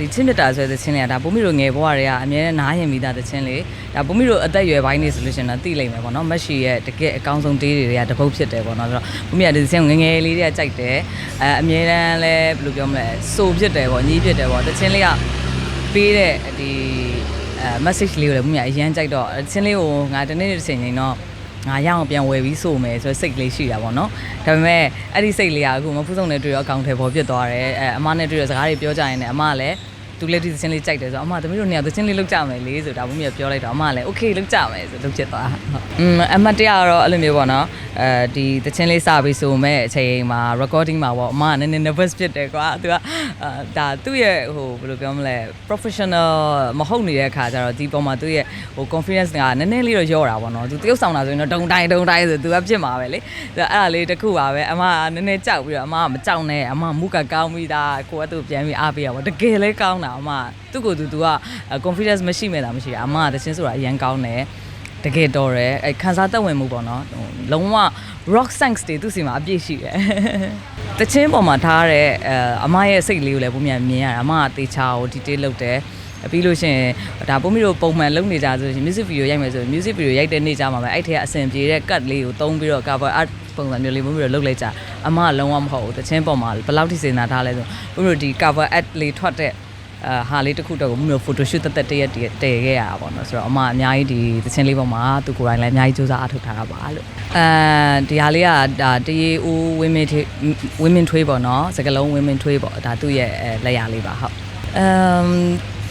ဒီချင်းမြတ်တာဆိုတဲ့သချင်းလေးကဒါပုံမီတို့ငယ်ဘဝတွေကအများနဲ့နားရင်မိသားသချင်းလေးဒါပုံမီတို့အသက်အရွယ်ပိုင်းနေဆိုလို့ရှိရင်တော့သိလိမ့်မယ်ပေါ့နော်မက်ရှီရဲ့တကယ်အကောင်းဆုံးတေးတွေကတပုတ်ဖြစ်တယ်ပေါ့နော်ဆိုတော့ပုံမီကဒီသချင်းကိုငယ်ငယ်လေးတွေကကြိုက်တယ်အဲအများတန်းလဲဘယ်လိုပြောမလဲစိုးဖြစ်တယ်ပေါ့ညီးဖြစ်တယ်ပေါ့သချင်းလေးကပေးတဲ့ဒီအဲ message လေးကိုလည်းပုံမီကအရန်ကြိုက်တော့သချင်းလေးကိုငါတနေ့တစ်ချိန်ချိန်တော့ငါရအောင်ပြန်ဝယ်ပြီးစို့မယ်ဆိုတော့စိတ်ကလေးရှိတာပေါ့နော်ဒါပေမဲ့အဲ့ဒီစိတ်လေးကအခုမဖူးဆုံးနဲ့တွေ့တော့အကောင့်ထဲပေါ်ပြစ်သွားတယ်အဲအမနဲ့တွေ့တော့စကားတွေပြောကြရင်လည်းအမကလည်း သူလည်းဒီသချင်းလေးကြိုက်တယ်ဆိုတော့အမသမီးတို့နှစ်ယောက်သချင်းလေးလုပ်ကြမယ်လေဆိုတာဘုမကြီးကပြောလိုက်တော့အမကလည်း okay လုပ်ကြမယ်ဆိုလုပ်ဖြစ်သွားတာဟုတ်อืมအမတ်တရကတော့အဲ့လိုမျိုးပေါ့နော်အဲဒီသချင်းလေးစပြီးဆိုမဲ့အချိန်မှာ recording မှာပေါ့အမကနည်းနည်း nervous ဖြစ်တယ်ကွာသူကအာဒါသူ့ရဲ့ဟိုဘယ်လိုပြောမလဲ professional မဟုတ်နေတဲ့အခါကျတော့ဒီပေါ်မှာသူ့ရဲ့ဟို confidence ကနည်းနည်းလေးတော့ရော့တာပေါ့နော်သူတရုပ်ဆောင်တာဆိုရင်တော့ဒုံတိုင်းဒုံတိုင်းဆိုသူကဖြစ်မှာပဲလေသူအဲ့ဒါလေးတစ်ခုပါပဲအမကနည်းနည်းကြောက်ပြီးတော့အမကမကြောက်နဲ့အမမူကကောင်းပြီးသားကိုကသူ့ပြန်ပြီးအားပေးရပါတကယ်လဲကောင်းတာအမသူ့ကိုယ်သူသူက confidence မရှိမဲ့တာမရှိဘူးအမကတချင်းဆိုတာအရန်ကောင်းတယ် တကယ်တော်တယ်အဲခန်းစားသက်ဝင်မှုပေါ့နော်ဟိုလုံးဝ rock sense တွေသူ့စီမှာအပြည့်ရှိတယ်တချင်းပေါ်မှာထားတဲ့အဲအမရဲ့စိတ်လေးကိုလည်းပုံမြန်မြင်ရတာအမကတေချာကို detail လုပ်တယ်ပြီးလို့ရှိရင်ဒါပုံမီတို့ပုံမှန်လုပ်နေကြဆိုရင် music video ရိုက်မယ်ဆိုရင် music video ရိုက်တဲ့နေ့ကြမှာပဲအဲ့ထက်အဆင်ပြေတဲ့ cut လေးကိုသုံးပြီးတော့ cover art ပုံစံမျိုးလေးပုံမီတို့လုပ်လိုက်ကြအမကလုံးဝမဟုတ်ဘူးတချင်းပေါ်မှာဘယ်လောက်ထိစေနာထားလဲဆိုပုံမီတို့ဒီ cover art လေးထွက်တဲ့ အာဟာလေးတစ်ခုတော့ကိုမျိုး photo shoot တက်တက်တရက်တည်းတည်ခဲ့ရတာပေါ့နော်ဆိုတော့အမအများကြီးဒီသချင်းလေးပေါ်မှာသူကိုယ်တိုင်လည်းအများကြီးစူးစမ်းအထောက်ထားတာပါလို့အဲဒီဟာလေးကဒါတရေဦးဝင်းမင်းထွေးဝင်းမင်းထွေးပေါ့နော်စကလုံးဝင်းမင်းထွေးပေါ့ဒါသူ့ရဲ့အဲလက်ရလေးပါဟုတ်အမ်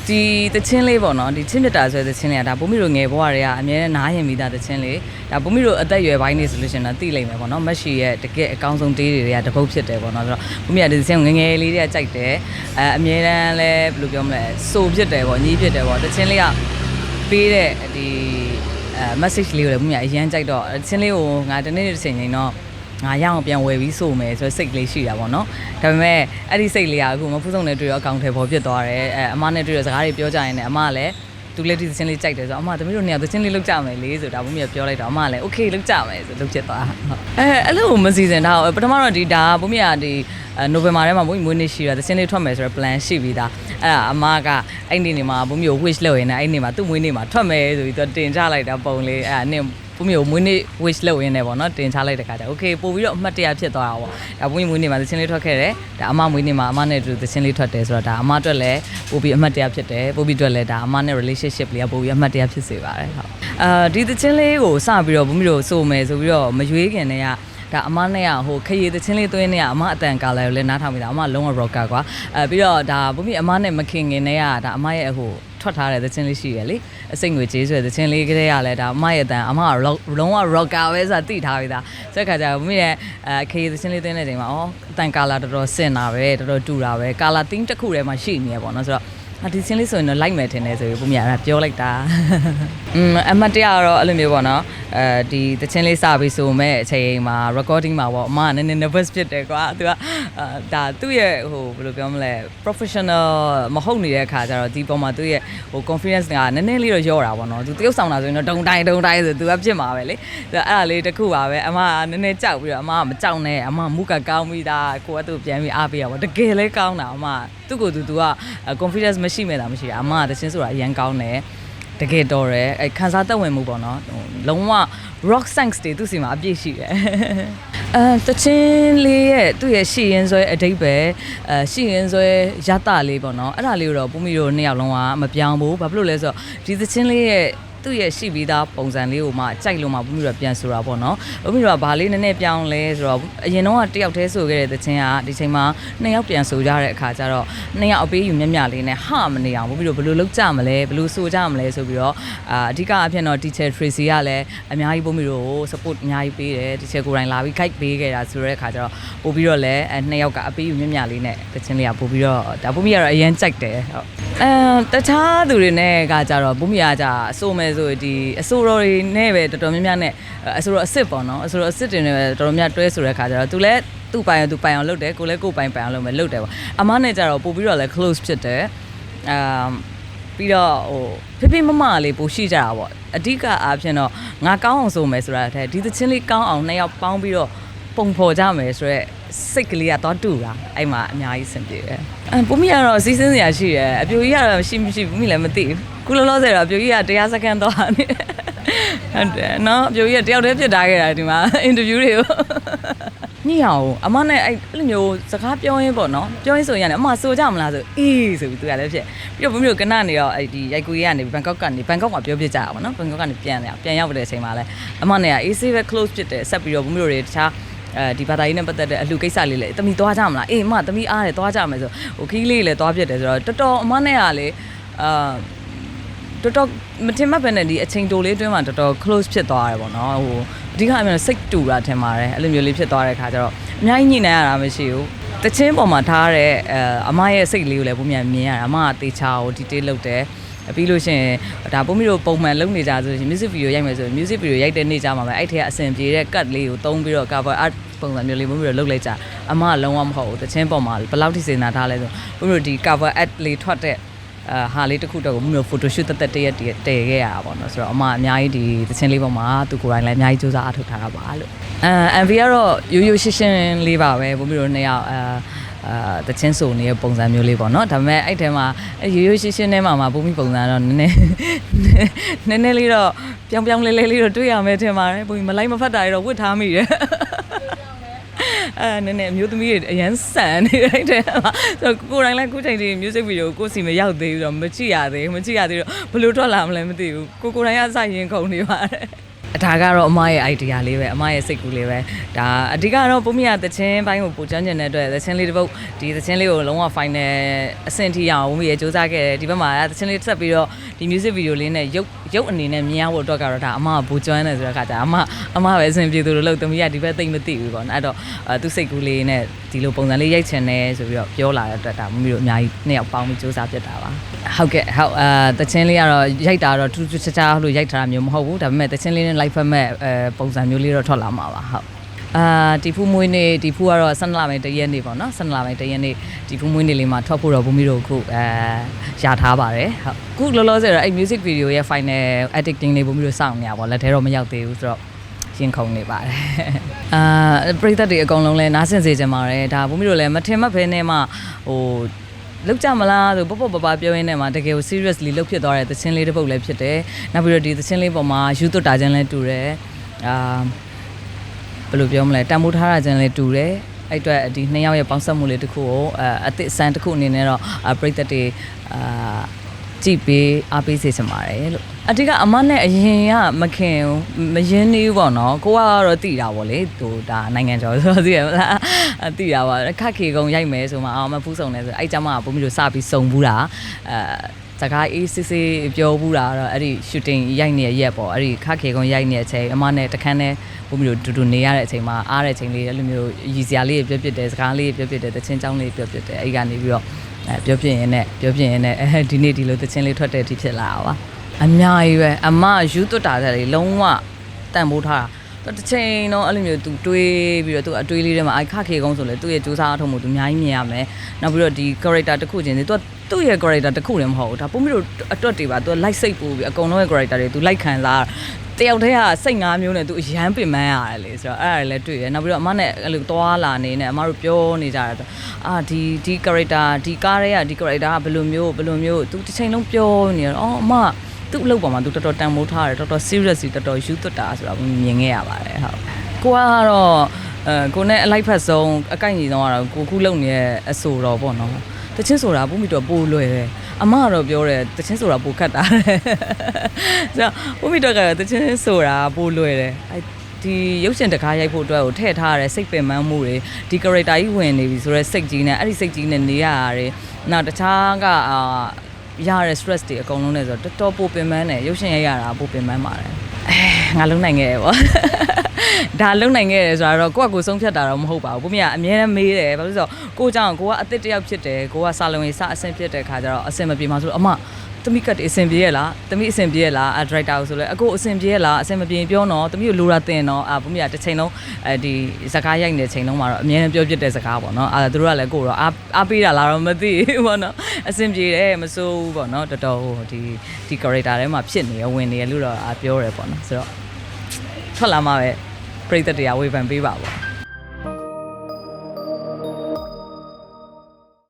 ဒီသချင်းလေးပေါ့နော်ဒီချင်းမြတ်တာဆိုတဲ့သချင်းလေးကဒါပုံမီတို့ငယ်ဘဝတွေကအများနဲ့နားရင်မိသားသချင်းလေးဒါပုံမီတို့အသက်အရွယ်ပိုင်းနေဆိုလို့ရှိရင်တော့သိလိမ့်မယ်ပေါ့နော်မက်ရှီရဲ့တကယ်အကောင်းဆုံးတေးတွေကတပုတ်ဖြစ်တယ်ပေါ့နော်ဆိုတော့ပုံမီကဒီသချင်းကိုငယ်ငယ်လေးတွေကကြိုက်တယ်အဲအများတန်းလဲဘယ်လိုပြောမလဲစိုးဖြစ်တယ်ပေါ့ညီးဖြစ်တယ်ပေါ့သချင်းလေးကပေးတဲ့ဒီအဲ message လေးကိုလည်းပုံမီကအရန်ကြိုက်တော့သချင်းလေးကိုငါတနေ့တစ်ချိန်ချိန်တော့ ငါရအောင်ပြန်ဝယ်ပြီးစို့မယ်ဆိုတော့စိတ်ကလေးရှိတာပေါ့နော်ဒါပေမဲ့အဲ့ဒီစိတ်လေးကအခုမဖူးဆုံးနဲ့တွေ့တော့အကောင့်ထဲပေါ်ပြစ်သွားတယ်အဲအမနဲ့တွေ့တော့စကားတွေပြောကြရင်လည်းအမကလည်းသူလည်းဒီသချင်းလေးကြိုက်တယ်ဆိုတော့အမသမီးတို့နှစ်ယောက်သချင်းလေးလုပ်ကြမယ်လေဆိုတာဘုမကြီးကပြောလိုက်တော့အမကလည်း okay လုပ်ကြမယ်ဆိုလုပ်ဖြစ်သွားတာဟုတ်အဲအဲ့လိုမစီစဉ်ထားဘူးပထမတော့ဒီဒါဘုမကြီးကဒီနိုဝင်ဘာထဲမှာဘုမကြီးမွေးနေ့ရှိတာသချင်းလေးထွက်မယ်ဆိုတော့ plan ရှိပြီးသားအဲ့ဒါအမကအဲ့ဒီနေ့မှာဘုမကြီးကို wish လုပ်ရင်လည်းအဲ့ဒီနေ့မှာသူ့မွေးနေ့မှာထွက်မယ်ဆိုပြီးတော့တင်ချလိုက်တာပုံလေးအဲ့ဒါနင့် ဘုမီကိုမွေးနေ့ wish လုပ်ရင်းနဲ့ပေါ့နော်တင်ချလိုက်တဲ့ခါကျ okay ပို့ပြီးတော့အမှတ်တရဖြစ်သွားတာပေါ့ဒါဘုမီမွေးနေ့မှာသချင်းလေးထွက်ခဲ့တယ်ဒါအမမွေးနေ့မှာအမနဲ့တူသချင်းလေးထွက်တယ်ဆိုတော့ဒါအမအတွက်လည်းပို့ပြီးအမှတ်တရဖြစ်တယ်ပို့ပြီးအတွက်လည်းဒါအမနဲ့ relationship လေးကပို့ပြီးအမှတ်တရဖြစ်စေပါတယ်ဟုတ်အာဒီသချင်းလေးကိုစပြီးတော့ဘုမီတို့စိုးမယ်ဆိုပြီးတော့မရွေးခင်တည်းကဒါအမနဲ့ကဟိုခရီးသချင်းလေးသွင်းနေကအမအတန်ကာလာကိုလည်းနားထောင်မိတာအမလုံးဝ rocker ကွာအဲပြီးတော့ဒါဘုမီအမနဲ့မခင်ခင်တည်းကဒါအမရဲ့ဟို ထွက်ထားတဲ့သချင်းလေးရှိရလေအစိတ်ငွေကျေးဆွဲသချင်းလေးကလေးကလည်းဒါအမရဲ့အတန်အမကလုံးဝ rocker ပဲဆိုတာသိထားပြီးသားဆိုတဲ့ခါကျတော့ဘုမီရဲ့အဲခရီးသချင်းလေးသွင်းတဲ့ချိန်မှာအော်အတန်ကာလာတော်တော်စင်တာပဲတော်တော်တူတာပဲကာလာ theme တစ်ခုထဲမှာရှိနေရပေါ့နော်ဆိုတော့ အဒီစင်းလေးဆိုရင်တော့လိုက်မယ်ထင်တယ်ဆိုပြီးဘုမရအဲ့ဒါပြောလိုက်တာอืมအမတ်တရကတော့အဲ့လိုမျိုးပေါ့နော်အဲဒီတချင်းလေးစပြီးဆိုမဲ့အချိန်မှာ recording မှာပေါ့အမကနည်းနည်း nervous ဖြစ်တယ်ကွာသူကအာဒါသူ့ရဲ့ဟိုဘယ်လိုပြောမလဲ professional မဟုတ်နေတဲ့အခါကျတော့ဒီပေါ်မှာသူ့ရဲ့ဟို confidence ကနည်းနည်းလေးတော့ရော့တာပေါ့နော်သူတရုပ်ဆောင်တာဆိုရင်တော့ဒုံတိုင်းဒုံတိုင်းဆိုသူကဖြစ်မှာပဲလေသူအဲ့ဒါလေးတစ်ခုပါပဲအမကနည်းနည်းကြောက်ပြီးတော့အမကမကြောက်နဲ့အမမူကကောင်းပြီးသားကိုကသူ့ပြန်ပြီးအားပေးရပါတကယ်လဲကောင်းတာအမ သူ့ကိုယ်သူသူက confidence မရှိမဲ့တာမရှိတာအမကတချင်းဆိုတာအရန်ကောင်းတယ်တကယ်တော်တယ်အဲခန်းစားသက်ဝင်မှုပေါ့နော်ဟိုလုံးဝ rock sense တွေသူ့စီမှာအပြည့်ရှိတယ်အဲတချင်းလေးရဲ့သူ့ရဲ့ရှီရင်ဆွဲအတိတ်ပဲအဲရှီရင်ဆွဲရတလေးပေါ့နော်အဲ့ဒါလေးကိုတော့ပူမီတို့နှစ်ယောက်လုံးကမပြောင်းဘူးဘာဖြစ်လို့လဲဆိုတော့ဒီတချင်းလေးရဲ့ သူ့ရဲ့ရှိပြီးသားပုံစံလေးကိုမှကြိုက်လို့မှဘုမိတို့ကပြန်ဆိုတာပေါ့နော်ဘုမိတို့ကဘာလေးနည်းနည်းပြောင်းလဲဆိုတော့အရင်တော့ကတယောက်တည်းဆိုခဲ့တဲ့သချင်းကဒီချိန်မှာနှစ်ယောက်ပြန်ဆိုကြတဲ့အခါကျတော့နှစ်ယောက်အပေးယူမျက်မျှလေးနဲ့ဟာမနေအောင်ဘုမိတို့ဘယ်လိုလုပ်ကြမလဲဘယ်လိုဆိုကြမလဲဆိုပြီးတော့အာအဓိကအဖြစ်တော့ teacher Tracy ကလည်းအများကြီးဘုမိတို့ကို support အများကြီးပေးတယ် teacher ကိုယ်တိုင်လာပြီး guide ပေးခဲ့တာဆိုတဲ့အခါကျတော့ပို့ပြီးတော့လည်းအဲနှစ်ယောက်ကအပေးယူမျက်မျှလေးနဲ့သချင်းလေးကပို့ပြီးတော့ဒါဘုမိကတော့အရင်ကြိုက်တယ်ဟုတ် အဲတခြားသူတွေနဲ့ကကြတော့ဘုမိကကြအဆိုမဲ့ဆိုဒီအဆိုတော်တွေနဲ့ပဲတော်တော်များများနဲ့အဆိုတော်အစ်စ်ပေါ့နော်အဆိုတော်အစ်စ်တွေနဲ့ပဲတော်တော်များတွဲဆိုတဲ့ခါကျတော့သူလည်းသူ့ပိုင်အောင်သူပိုင်အောင်လုပ်တယ်ကိုလည်းကိုယ်ပိုင်ပိုင်အောင်လုပ်မယ်လုပ်တယ်ပေါ့အမနဲ့ကြတော့ပို့ပြီးတော့လည်း close ဖြစ်တယ်အမ်ပြီးတော့ဟိုဖေဖေမမလေးပို့ရှိကြတာပေါ့အဓိကအားဖြင့်တော့ငါကောင်းအောင်ဆိုမယ်ဆိုတာတဲ့ဒီသချင်းလေးကောင်းအောင်နှစ်ယောက်ပေါင်းပြီးတော့ပုံဖော်ကြမယ်ဆိုတော့စိတ်ကလေးကသွားတူတာအဲ့မှာအများကြီးစင်ပြေတယ် အပူမီကတော့စီးစင်းစရာရှိတယ်အပြိုကြီးကတော့ရှိမရှိဘူးမီလည်းမသိဘူးခုလောလောဆယ်တော့အပြိုကြီးကတရားစခန်းသွားနေတယ်ဟုတ်တယ်နော်အပြိုကြီးကတယောက်တည်းဖြစ်ထားခဲ့တာဒီမှာအင်တာဗျူးတွေကိုညအောင်အမနဲ့အဲ့အဲ့လိုမျိုးစကားပြောရင်းပေါ့နော်ပြောရင်းဆိုရင်လည်းအမဆိုကြမလားဆိုအေးဆိုပြီးသူကလည်းဖြစ်ပြီးတော့ဘုမီတို့ကနနေတော့အဲ့ဒီရိုက်ကူကြီးကနေဘန်ကောက်ကနေဘန်ကောက်မှာပြောပြကြတာပေါ့နော်ဘန်ကောက်ကနေပြန်လာပြန်ရောက်တဲ့အချိန်မှာလဲအမနဲ့ကအေးဆေးပဲ close ဖြစ်တယ်ဆက်ပြီးတော့ဘုမီတို့တွေတခြား အဲဒီဘာသာရေးနဲ့ပတ်သက်တဲ့အလှကိစ္စလေးလေတမီသွားကြမလားအေးအမတမီအားတယ်သွားကြမယ်ဆိုဟိုခီးလေးလည်းသွားဖြစ်တယ်ဆိုတော့တော်တော်အမနဲ့ကလေအာတော်တော်မထင်မှတ်ပဲနဲ့ဒီအချိန်တိုလေးအတွင်းမှာတော်တော် close ဖြစ်သွားတယ်ပေါ့နော်ဟိုအဓိကအမှစိတ်တူတာထင်ပါတယ်အဲ့လိုမျိုးလေးဖြစ်သွားတဲ့ခါကျတော့အများကြီးညှိနှိုင်းရတာမရှိဘူးတချင်းပေါ်မှာထားတဲ့အဲအမရဲ့စိတ်လေးကိုလည်းပုံမြန်မြင်ရတာအမကတေချာကို detail လုပ်တယ် ပြီးလို့ရှိရင်ဒါပုံမီတို့ပုံမှန်လုပ်နေကြဆိုရင် music video ရိုက်မယ်ဆိုရင် music video ရိုက်တဲ့နေ့ကြမှာပဲအဲ့ထက်အဆင်ပြေတဲ့ cut လေးကိုသုံးပြီးတော့ cover art ပုံစံမျိုးလေးပုံမီတို့လုပ်လိုက်ကြအမကလုံးဝမဟုတ်ဘူးတချင်းပေါ်မှာဘယ်လောက်ထိစေနာထားလဲဆိုပုံမီတို့ဒီ cover art လေးထွက်တဲ့အာဟာလေးတစ်ခုတော့ကိုမှုမျိုး photo shoot တက်တက်တရက်တည်းတည်ခဲ့ရတာပေါ့နော်ဆိုတော့အမအများကြီးဒီသချင်းလေးပေါ်မှာသူကိုယ်တိုင်လည်းအများကြီးစူးစမ်းအထောက်ထားတာပါလို့အဲ MV ကတော့ရိုးရိုးရှင်းရှင်းလေးပါပဲဘုံမျိုးတို့နှစ်ယောက်အာ အာတချင်းဆိုနေတဲ့ပုံစံမျိုးလေးပေါ့နော်ဒါပေမဲ့အဲ့ထဲမှာအဲ့ရိုးရိုးရှင်းရှင်းထဲမှာမှာပုံမိပုံစံတော့နည်းနည်းနည်းနည်းလေးတော့ပြောင်းပြောင်းလဲလဲလေးတော့တွေ့ရမယ်ထင်ပါတယ်ပုံမိမလိုက်မဖက်တာတွေတော့ဝတ်ထားမိတယ်အဲနည်းနည်းအမျိုးသမီးတွေအရန်ဆန်နေတဲ့တဲ့မှာဆိုတော့ကိုယ်တိုင်လည်းအခုချိန်ဒီ music video ကိုကိုစီမရောက်သေးဘူးတော့မကြည့်ရသေးဘူးမကြည့်ရသေးတော့ဘယ်လိုထွက်လာမလဲမသိဘူးကိုကိုယ်တိုင်ကစရင်ခုန်နေပါတယ်အ ဒါကတော့အမရဲ့ idea လေးပဲအမရဲ့စိတ်ကူးလေးပဲဒါအဓိကတော့ပုံမရသချင်းဘိုင်းကိုပိုချမ်းကျင်တဲ့အတွက်သချင်းလေးတစ်ပုတ်ဒီသချင်းလေးကိုလုံးဝ final အဆင့်ထိရအောင်ပုံမရစူးစမ်းခဲ့တယ်ဒီဘက်မှာသချင်းလေးဆက်ပြီးတော့ဒီ music video လေးနဲ့ရုပ် ရုပ်အနေနဲ့မြင်ရဖို့အတွက်ကတော့ဒါအမကပိုကျွမ်းတယ်ဆိုတဲ့အခါကျအမအမပဲအဆင်ပြေသူလိုလို့သမီးကဒီဘက်သိမ့်မသိဘူးပေါ့နော်အဲ့တော့သူစိတ်ကူးလေးနဲ့ဒီလိုပုံစံလေးရိုက်ချင်တယ်ဆိုပြီးတော့ပြောလာတဲ့အတွက်ဒါမမီတို့အများကြီးနှစ်ယောက်ပေါင်းပြီးစူးစမ်းပြတ်တာပါဟုတ်ကဲ့ဟုတ်အာတချင်းလေးကတော့ရိုက်တာတော့ထူးထူးခြားခြားလို့ရိုက်ထားတာမျိုးမဟုတ်ဘူးဒါပေမဲ့တချင်းလေးနဲ့ live format အဲပုံစံမျိုးလေးတော့ထွက်လာမှာပါဟုတ် အာတီဖူးမွေးနေ့တီဖူးကတော့ဆန္ဒလာပိုင်းတရက်နေ့ပေါ့နော်ဆန္ဒလာပိုင်းတရက်နေ့တီဖူးမွေးနေ့လေးမှာထွက်ဖို့တော့ဘုံမီတို့အခုအဲရထားပါတယ်ဟုတ်ခုလောလောဆယ်တော့အဲ့ music video ရဲ့ final editing လေးဘုံမီတို့စောင့်နေရပါလက်ထဲတော့မရောက်သေးဘူးဆိုတော့ရင်ခုန်နေပါတယ်အာပရိသတ်တွေအကုန်လုံးလဲနားဆင်စေချင်ပါတယ်ဒါဘုံမီတို့လည်းမထင်မှတ်ဘဲနဲ့မှဟိုလောက်ကြမလားဆိုပေါ့ပေါ့ပပပြောရင်းနဲ့မှာတကယ်ကို seriously လောက်ဖြစ်သွားတဲ့သချင်းလေးတစ်ပုတ်လည်းဖြစ်တယ်နောက်ပြီးတော့ဒီသချင်းလေးပေါ်မှာယူသွတ်တာချင်းလည်းတူတယ်အာ ဘယ်လိုပြောမလဲတန်ဖိုးထားတာချင်းလည်းတူတယ်အဲ့အတွက်ဒီနှစ်ယောက်ရဲ့ပေါင်းစပ်မှုလေးတစ်ခုကိုအအသစ်အစမ်းတစ်ခုအနေနဲ့တော့ပရိသတ်တွေအာကြည့်ပေးအားပေးစေချင်ပါတယ်လို့အတိကအမနဲ့အရင်ကမခင်မရင်းနေဘူးပေါ့နော်ကိုကတော့တိတာပေါ့လေသူဒါနိုင်ငံကျော်ဆိုတော့သိရမလားအတိတာပါခက်ခေကုံရိုက်မယ်ဆိုမှအောင်မဖူးဆောင်လဲဆိုအဲ့ကြမှာပုံပြီးလို့စပြီးစုံဘူးတာအဲ စကားအေးစစ်စစ်ပြောဘူးတာတော့အဲ့ဒီ shooting ရိုက်နေတဲ့ရက်ပေါ့အဲ့ဒီခက်ခေကုံရိုက်နေတဲ့အချိန်အမနဲ့တခန်းနဲ့ပုံပြီးလို့တူတူနေရတဲ့အချိန်မှာအားတဲ့အချိန်လေးအဲ့လိုမျိုးရည်စရာလေးပြောပြတယ်စကားလေးပြောပြတယ်တချင်းချောင်းလေးပြောပြတယ်အဲ့ဒီကနေပြီးတော့အဲပြောပြရင်နဲ့ပြောပြရင်နဲ့အဲဒီနေ့ဒီလိုတချင်းလေးထွက်တဲ့အထိဖြစ်လာတာပါအများကြီးပဲအမယူသွတ်တာတဲ့လေလုံးဝတန်ဖိုးထားတာ သူတစ်ချိန်တော့အဲ့လိုမျိုးသူတွေးပြီးတော့သူအတွေးလေးထဲမှာအိုက်ခခေကုန်းဆိုလေသူ့ရဲ့စူးစမ်းအထုံးမှုသူအများကြီးမြင်ရမယ်နောက်ပြီးတော့ဒီ character တစ်ခုချင်းစီသူကသူ့ရဲ့ character တစ်ခုလည်းမဟုတ်ဘူးဒါပုံပြီးတော့အတွက်တွေပါသူက like စိတ်ပို့ပြီးအကုန်လုံးရဲ့ character တွေသူ like ခံစားတယောက်တည်းကစိတ်ငါးမျိုးနဲ့သူအရန်ပင်ပန်းရတယ်လေဆိုတော့အဲ့ဒါလည်းတွေ့ရနောက်ပြီးတော့အမနဲ့အဲ့လိုသွားလာနေနဲ့အမတို့ပြောနေကြတာအာဒီဒီ character ဒီကားတွေကဒီ character ကဘယ်လိုမျိုးဘယ်လိုမျိုးသူတစ်ချိန်လုံးပြောနေတော့အော်အမ သူ့အလုပ်ပေါ်မှာသူတော်တော်တန်မိုးထားတယ်တော်တော် serious တော်တော်ယူသွတ်တာဆိုတော့မြင်ခဲ့ရပါတယ်ဟုတ်ကိုကတော့အဲကိုနဲ့အလိုက်ဖက်ဆုံးအကိုက်ညီဆုံးကတော့ကိုခုလုံနေတဲ့အဆိုတော်ပေါ့နော်တချင်းဆိုတာပုံပြီးတော့ပိုးလွယ်တယ်အမကတော့ပြောတယ်တချင်းဆိုတာပိုခတ်တာတဲ့ဆိုတော့ပုံပြီးတော့ကတော့တချင်းဆိုတာပိုးလွယ်တယ်အဲဒီရုပ်ရှင်တကားရိုက်ဖို့အတွက်ကိုထည့်ထားရတဲ့စိတ်ပင်ပန်းမှုတွေဒီ character ကြီးဝင်နေပြီဆိုတော့စိတ်ကြီးနဲ့အဲ့ဒီစိတ်ကြီးနဲ့နေရရတယ်နောက်တခြားကအာ ရတဲ့ stress တွေအကုန်လုံးနဲ့ဆိုတော့တော်တော်ပိုပင်ပန်းတယ်ရုပ်ရှင်ရိုက်ရတာပိုပင်ပန်းပါတယ်အဲငါလုံးနိုင်ခဲ့တယ်ပေါ့ဒါလုံနိုင်ခဲ့တယ်ဆိုတော့ကိုကကိုဆုံးဖြတ်တာတော့မဟုတ်ပါဘူးကိုမြကအမြဲတမ်းမေးတယ်ဘာလို့လဲဆိုတော့ကိုကြောင့်ကိုကအစ်စ်တယောက်ဖြစ်တယ်ကိုကစာလုံးရေးစအဆင်ဖြစ်တဲ့ခါကျတော့အဆင်မပြေမှာဆိုတော့အမ သမီးကတည်းအဆင်ပြေရလားသမီးအဆင်ပြေရလားအဒရိုက်တာကိုဆိုလဲအကိုအဆင်ပြေရလားအဆင်မပြေပြောတော့သမီးကိုလိုတာတင်တော့အာဘုမရတစ်ချိန်လုံးအဲဒီစကားရိုက်နေတဲ့ချိန်လုံးမှာတော့အမြဲတမ်းပြောပြတဲ့စကားပေါ့နော်အာသူတို့ကလည်းကိုတော့အားအားပေးတာလားတော့မသိဘူးပေါ့နော်အဆင်ပြေတယ်မစိုးဘူးပေါ့နော်တော်တော်ဟိုဒီဒီ character ထဲမှာဖြစ်နေရဝင်နေရလို့တော့အားပြောရဲပေါ့နော်ဆိုတော့ထွက်လာမှပဲပြိသက်တရားဝေဖန်ပေးပါပေါ့